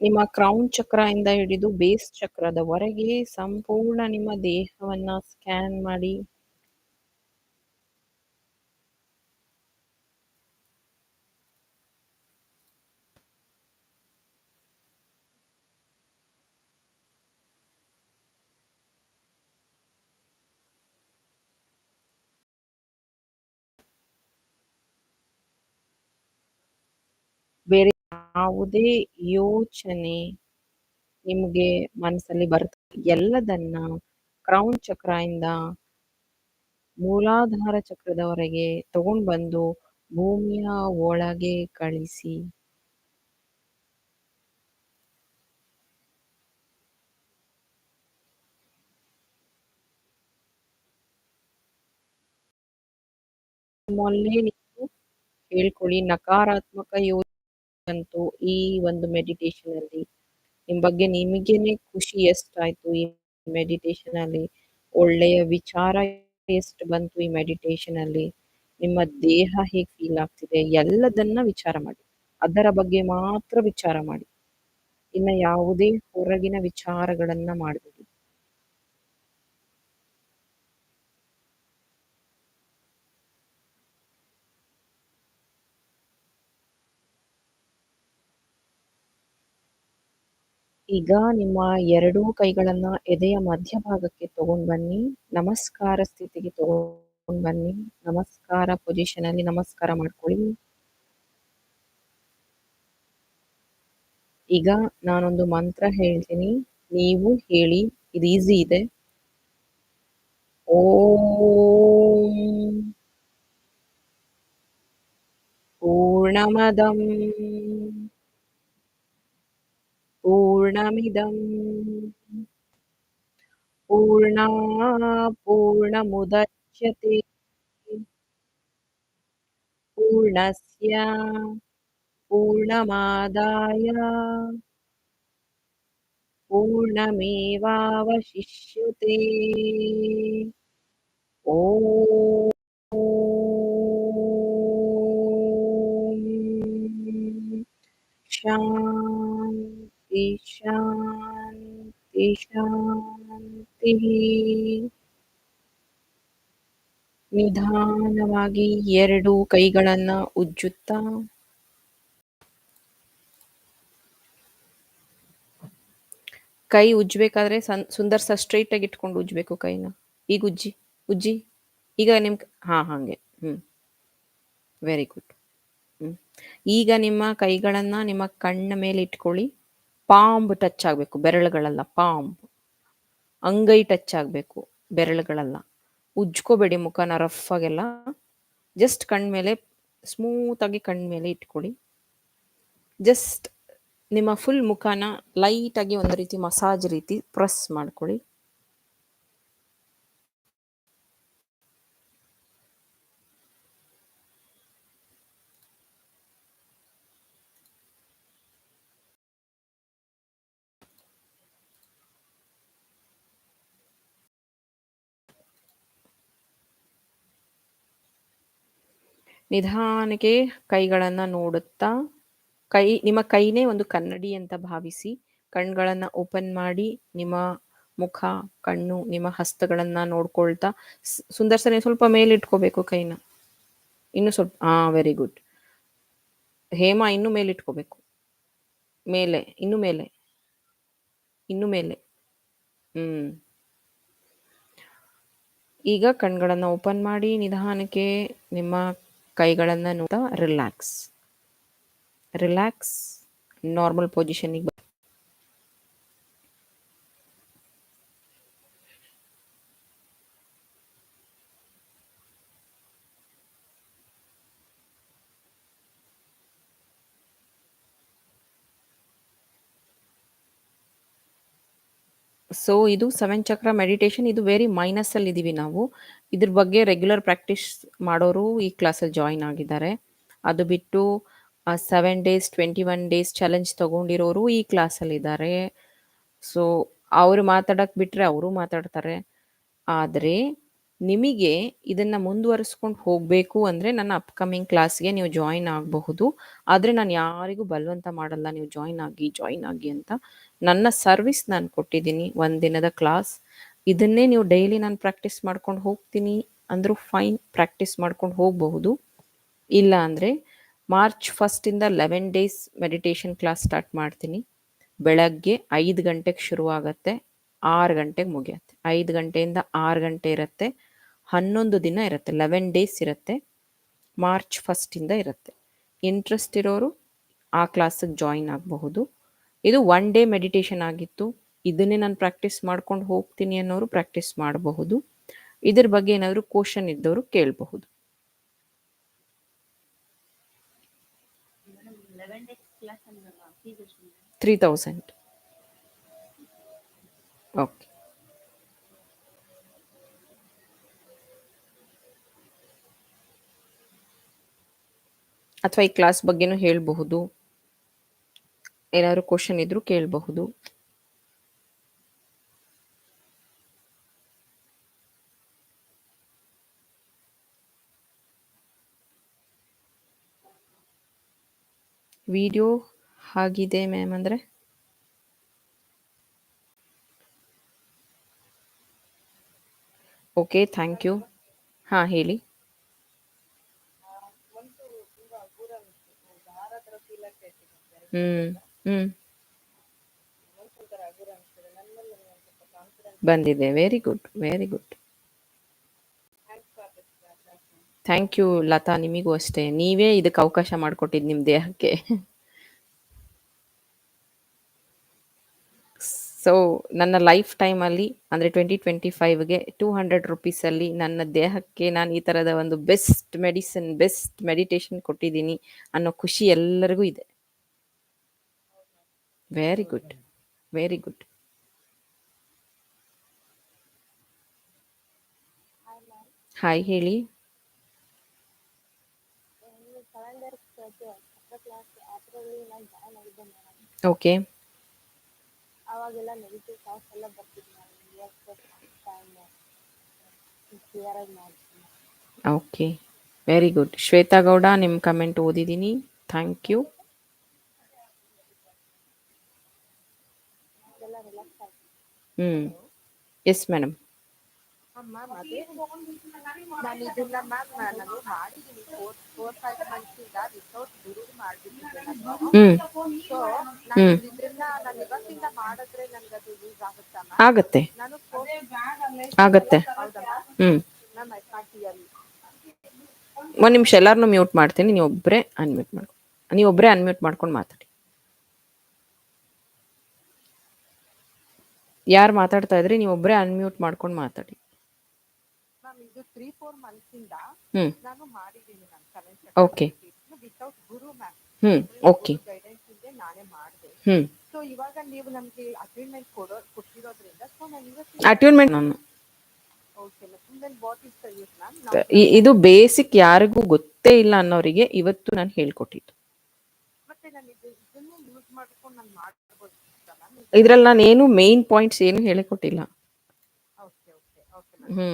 ನಿಮ್ಮ ಕ್ರೌನ್ ಚಕ್ರದಿಂದ ಹಿಡಿದು ಬೇಸ್ ಚಕ್ರದವರೆಗೆ ಸಂಪೂರ್ಣ ನಿಮ್ಮ ದೇಹವನ್ನ ಸ್ಕ್ಯಾನ್ ಮಾಡಿ. ಯಾವುದೇ ಯೋಚನೆ ನಿಮ್ಗೆ ಮನಸ್ಸಲ್ಲಿ ಬರುತ್ತೆ. ಎಲ್ಲದನ್ನ ಕ್ರೌನ್ ಚಕ್ರದಿಂದ ಮೂಲಾಧಾರ ಚಕ್ರದವರೆಗೆ ತಗೊಂಡ್ ಬಂದು ಭೂಮಿಯ ಒಳಗೆ ಕಳಿಸಿ. ನಿಮ್ಮಲ್ಲೇ ನೀವು ಹೇಳ್ಕೊಳ್ಳಿ. ನಕಾರಾತ್ಮಕ ಯೋಚನೆ ಈ ಒಂದು ಮೆಡಿಟೇಷನ್ ಅಲ್ಲಿ ನಿಮ್ ಬಗ್ಗೆ ನಿಮಗೇನೆ ಖುಷಿ ಎಷ್ಟಾಯ್ತು? ಈ ಮೆಡಿಟೇಷನ್ ಅಲ್ಲಿ ಒಳ್ಳೆಯ ವಿಚಾರ ಎಷ್ಟು ಬಂತು ಈ ಮೆಡಿಟೇಷನ್ ಅಲ್ಲಿ? ನಿಮ್ಮ ದೇಹ ಹೇಗೆ ಫೀಲ್ ಆಗ್ತಿದೆ? ಎಲ್ಲದನ್ನ ವಿಚಾರ ಮಾಡಿ. ಅದರ ಬಗ್ಗೆ ಮಾತ್ರ ವಿಚಾರ ಮಾಡಿ. ಇನ್ನ ಯಾವುದೇ ಹೊರಗಿನ ವಿಚಾರಗಳನ್ನ ಮಾಡಬೇಡಿ. ಈಗ ನಿಮ್ಮ ಎರಡೂ ಕೈಗಳನ್ನ ಎದೆಯ ಮಧ್ಯಭಾಗಕ್ಕೆ ತಗೊಂಡ್ ಬನ್ನಿ. ನಮಸ್ಕಾರ ಸ್ಥಿತಿಗೆ ತಗೊಂಡ್ ಬನ್ನಿ. ನಮಸ್ಕಾರ ಪೊಸಿಷನ್ ಅಲ್ಲಿ ನಮಸ್ಕಾರ ಮಾಡ್ಕೊಳ್ಳಿ. ಈಗ ನಾನೊಂದು ಮಂತ್ರ ಹೇಳ್ತೀನಿ. ನೀವು ಹೇಳಿ. ಇದು ಈಸಿ ಇದೆ. ಓಂ ಪೂರ್ಣಮದಂ पूर्णमिदं पूर्णा पूर्णमुदच्यते पूर्णस्य पूर्णमादाय। पूर्णमेवावशिष्यते। ॐ ಶಾಂತಿ ನಿಧಾನವಾಗಿ ಎರಡು ಕೈಗಳನ್ನ ಉಜ್ಜುತ್ತಾ. ಕೈ ಉಜ್ಬೇಕಾದ್ರೆ ಸನ್, ಸುಂದರ್ ಸ ಸ್ಟ್ರೈಟ್ ಆಗಿ ಇಟ್ಕೊಂಡು ಉಜ್ಬೇಕು ಕೈನ. ಈಗ ಉಜ್ಜಿ ಉಜ್ಜಿ. ಈಗ ನಿಮ್ ಹಾ, ಹಂಗೆ. ಹ್ಮ್. Very good hmm. ಈಗ ನಿಮ್ಮ ಕೈಗಳನ್ನ ನಿಮ್ಮ ಕಣ್ಣ ಮೇಲೆ ಇಟ್ಕೊಳ್ಳಿ. ಪಾಂಬ್ ಟಚ್ ಆಗಬೇಕು, ಬೆರಳುಗಳಲ್ಲ, ಪಾಂಬ್. ಅಂಗೈ ಟಚ್ ಆಗಬೇಕು, ಬೆರಳುಗಳಲ್ಲ. ಉಜ್ಕೋಬೇಡಿ ಮುಖನ ರಫ್ ಆಗೆಲ್ಲ. ಜಸ್ಟ್ ಕಣ್ ಮೇಲೆ ಸ್ಮೂತ್ ಆಗಿ ಕಣ್ ಮೇಲೆ ಇಟ್ಕೊಳ್ಳಿ. ಜಸ್ಟ್ ನಿಮ್ಮ ಫುಲ್ ಮುಖನ ಲೈಟ್ ಆಗಿ ಒಂದು ರೀತಿ ಮಸಾಜ್ ರೀತಿ ಪ್ರೆಸ್ ಮಾಡ್ಕೊಳ್ಳಿ. ನಿಧಾನಕ್ಕೆ ಕೈಗಳನ್ನು ನೋಡುತ್ತಾ, ಕೈ, ನಿಮ್ಮ ಕೈನೇ ಒಂದು ಕನ್ನಡಿ ಅಂತ ಭಾವಿಸಿ, ಕಣ್ಗಳನ್ನ ಓಪನ್ ಮಾಡಿ, ನಿಮ್ಮ ಮುಖ, ಕಣ್ಣು, ನಿಮ್ಮ ಹಸ್ತಗಳನ್ನು ನೋಡ್ಕೊಳ್ತಾ ಸುಂದರ್ಸನೆ ಸ್ವಲ್ಪ ಮೇಲೆ ಇಟ್ಕೋಬೇಕು ಕೈನ. ಇನ್ನು ಸ್ವಲ್ಪ ಹಾ ವೆರಿ ಗುಡ್ ಹೇಮ ಇನ್ನು ಮೇಲೆ ಇಟ್ಕೋಬೇಕು ಮೇಲೆ, ಇನ್ನು ಮೇಲೆ. ಇನ್ನು ಮೇಲೆ. ಹ್ಮ್. ಈಗ ಕಣ್ಗಳನ್ನ ಓಪನ್ ಮಾಡಿ, ನಿಧಾನಕ್ಕೆ ನಿಮ್ಮ ಕೈಗಳನ್ನ ನೋಡ್ತಾ ರಿಲ್ಯಾಕ್ಸ್ ರಿಲ್ಯಾಕ್ಸ್ ನಾರ್ಮಲ್ ಪೊಸಿಷನ್ಗೆ ಸೊ ಇದು ಸೆವೆನ್ ಚಕ್ರ ಮೆಡಿಟೇಷನ್ ಇದು ವೆರಿ ಮೈನಸ್ ಅಲ್ಲಿ ಇದೀವಿ ನಾವು. ಇದ್ರ ಬಗ್ಗೆ ರೆಗ್ಯುಲರ್ ಪ್ರಾಕ್ಟೀಸ್ ಮಾಡೋರು ಈ ಕ್ಲಾಸಲ್ಲಿ ಜಾಯಿನ್ ಆಗಿದ್ದಾರೆ. ಅದು ಬಿಟ್ಟು seven days twenty one days challenge ತಗೊಂಡಿರೋರು ಈ ಕ್ಲಾಸಲ್ಲಿ ಇದ್ದಾರೆ. ಸೊ ಅವರು ಮಾತಾಡಕ್ ಬಿಟ್ಟರೆ ಅವರು ಮಾತಾಡ್ತಾರೆ. ಆದರೆ, ನಿಮಗೆ ಇದನ್ನ ಮುಂದುವರಿಸ್ಕೊಂಡು ಹೋಗಬೇಕು ಅಂದರೆ ನನ್ನ ಅಪ್ಕಮಿಂಗ್ ಕ್ಲಾಸ್ಗೆ ನೀವು ಜಾಯಿನ್ ಆಗಬಹುದು. ಆದರೆ ನಾನು ಯಾರಿಗೂ ಬಲವಂತ ಮಾಡಲ್ಲ, ನೀವು ಜಾಯಿನ್ ಆಗಿ ಜಾಯಿನ್ ಆಗಿ ಅಂತ. ನನ್ನ ಸರ್ವಿಸ್ ನಾನು ಕೊಟ್ಟಿದ್ದೀನಿ ಒಂದು ದಿನದ ಕ್ಲಾಸ್ ಇದನ್ನೇ ನೀವು ಡೈಲಿ ನಾನು ಪ್ರಾಕ್ಟೀಸ್ ಮಾಡ್ಕೊಂಡು ಹೋಗ್ತೀನಿ ಅಂದರೂ ಫೈನ್ ಪ್ರಾಕ್ಟೀಸ್ ಮಾಡ್ಕೊಂಡು ಹೋಗಬಹುದು. ಇಲ್ಲ ಅಂದರೆ March ಫಸ್ಟಿಂದ eleven days meditation class start ಮಾಡ್ತೀನಿ. ಬೆಳಗ್ಗೆ ಐದು ಗಂಟೆಗೆ ಶುರುವಾಗತ್ತೆ, ಆರು ಗಂಟೆಗೆ ಮುಗಿಯತ್ತೆ. ಐದು ಗಂಟೆಯಿಂದ ಆರು ಗಂಟೆ ಇರುತ್ತೆ, ಹನ್ನೊಂದು ದಿನ ಇರುತ್ತೆ ಲೆವೆನ್ ಡೇಸ್ ಇರುತ್ತೆ ಮಾರ್ಚ್ ಫಸ್ಟಿಂದ ಇರುತ್ತೆ. ಇಂಟ್ರೆಸ್ಟ್ ಇರೋರು ಆ ಕ್ಲಾಸಿಗೆ ಜಾಯಿನ್ ಆಗಬಹುದು. ಇದು ಒನ್ ಡೇ ಮೆಡಿಟೇಷನ್ ಆಗಿತ್ತು. ಇದನ್ನೇ ನಾನು ಪ್ರಾಕ್ಟೀಸ್ ಮಾಡ್ಕೊಂಡು ಹೋಗ್ತೀನಿ ಅನ್ನೋರು ಪ್ರಾಕ್ಟೀಸ್ ಮಾಡಬಹುದು. ಇದ್ರ ಬಗ್ಗೆ ಏನಾದರೂ ಕ್ವಶನ್ ಇದ್ದವರು ಕೇಳಬಹುದು. ತ್ರೀ ತೌಸಂಡ್ ಓಕೆ ಅಥವಾ ಈ ಕ್ಲಾಸ್ ಬಗ್ಗೆನೂ ಹೇಳಬಹುದು. ಏನಾದ್ರು ಕ್ವಶನ್ ಇದ್ರೂ ಕೇಳಬಹುದು. ವಿಡಿಯೋ ಆಗಿದೆ ಮ್ಯಾಮ್ ಅಂದರೆ? ಓಕೆ ಥ್ಯಾಂಕ್ ಯು ಹಾಂ, ಹೇಳಿ. ಹ್ಞೂ ಹ್ಞೂ ಬಂದಿದೆ. Very good very good thank you Latha ನಿಮಗೂ ಅಷ್ಟೇ. ನೀವೇ ಇದಕ್ಕೆ ಅವಕಾಶ ಮಾಡಿಕೊಟ್ಟಿದ್ದು ನಿಮ್ಮ ದೇಹಕ್ಕೆ. ಸೊ ನನ್ನ ಲೈಫ್ ಟೈಮಲ್ಲಿ ಅಂದರೆ ಟ್ವೆಂಟಿ ಟ್ವೆಂಟಿ ಫೈವ್ಗೆ ಟೂ ಹಂಡ್ರೆಡ್ ರುಪೀಸಲ್ಲಿ ನನ್ನ ದೇಹಕ್ಕೆ ನಾನು ಈ ಥರದ ಒಂದು ಬೆಸ್ಟ್ ಮೆಡಿಸಿನ್ ಬೆಸ್ಟ್ ಮೆಡಿಟೇಷನ್ ಕೊಟ್ಟಿದ್ದೀನಿ ಅನ್ನೋ ಖುಷಿ ಎಲ್ಲರಿಗೂ ಇದೆ. Very good very good hi ಹೇಳಿ. ಓಕೆ ಅವಾಗೆಲ್ಲ ನೆಗೆಟಿವ್ ಥಾಟ್ಸ್ ಎಲ್ಲ ಬರ್ತಿದ್ವು ನಾನು. ಇವತ್ತು ಟೈಮ್ ಕ್ಲಿಯರ್ ಆಗಿ ಮಾಡ್ತೀನಿ. Okay very good Shweta Gowda ನಿಮ್ಮ ಕಮೆಂಟ್ ಓದಿದ್ದೀನಿ. ಥ್ಯಾಂಕ್ ಯು ಎಲ್ಲ ರಿಲ್ಯಾಕ್ಸ್ ಆಯ್ತು ಹ್ಞೂ ಎಸ್ ಮೇಡಮ್ ಮ್ಯಾಮ್ ಅದೇ ನಾನು ಇದನ್ನ ಮ್ಯಾಮ್ ನಾನು ಮಾಡಿದ್ದೀನಿ ಫೋರ್ ಫೋರ್ ಫೈವ್ ಮಂತ್ಸಿಂದ ವಿತೌಟ್ ಗುರು ಮಾಡ್ಬಿಟ್ಟಿದ್ದೀನಿ ಸೊ ನಾನು ಇದನ್ನ ನಾನು ಇವತ್ತಿಂದ ಮಾಡಿದ್ರೆ ನನಗೆ ಅದು ಯೂಸ್ ಆಗುತ್ತಾ ಆಗುತ್ತೆ. ನಾನು ಆಗತ್ತೆ. ಹ್ಞೂ ಮ್ಯಾಮ್ ಐ ಕಾಂಟ್ ಹಿಯರ್ ಒಂದು ನಿಮಿಷ ಎಲ್ಲರನ್ನೂ ಮ್ಯೂಟ್ ಮಾಡ್ತೀನಿ. ನೀವು ಒಬ್ಬರೇ ಅನ್ಮ್ಯೂಟ್ ಮಾಡ್ಕೊ ನೀವು ಒಬ್ಬರೇ ಅನ್ಮ್ಯೂಟ್ ಮಾಡ್ಕೊಂಡು ಮಾತಾಡಿ. ಯಾರು ಮಾತಾಡ್ತಾ ಇದ್ರಿ ನೀವು ಒಬ್ಬರೇ ಅನ್ಮ್ಯೂಟ್ ಮಾಡ್ಕೊಂಡು ಮಾತಾಡಿ. ಇದು ತ್ರೀ ಫೋರ್ ಮಂತ್ಸಿಂದ ಹ್ಞೂ ನಾನು ಮಾಡಿದ್ದೀನಿ ma'am seven okay without guru ma'am ಹ್ಞೂ ಓಕೆ ಗೈಡೆನ್ಸ್ ಇಲ್ಲದೆ ನಾನೇ ಮಾಡಿದೆ. ಹ್ಞೂ ಸೊ ಇವಾಗ ನೀವು ನಮಗೆ ಅಟೈನ್ಮೆಂಟ್ ಕೊಡೋ ಕೊಟ್ಟಿರೋದ್ರಿಂದ ಸೊ ನಾನು ಇವತ್ತು ಅಟ್ಯೂನ್ಮೆಂಟ್ ನಾನು. Okay ma'am then what is the use ma'am E- ಇದು ಬೇಸಿಕ್ ಯಾರಿಗೂ ಗೊತ್ತೇ ಇಲ್ಲ ಅನ್ನೋರಿಗೆ ಇವತ್ತು ನಾನು ಹೇಳ್ಕೊಟ್ಟಿದ್ದು. ಮತ್ತೆ ನಾನು ಇದು ಇದನ್ನೇ ಯೂಸ್ ಮಾಡ್ಕೊಂಡು ನಾನು ಮಾಡ್ಬೋದು ಮ್ಯಾಮ್ ಇದ್ರಲ್ಲಿ ನಾನು ಏನು ಮೇನ್ ಪಾಯಿಂಟ್ಸ್ ಏನು ಹೇಳಿಕೊಟ್ಟಿಲ್ಲ. Okay okay okay ma'am hmm.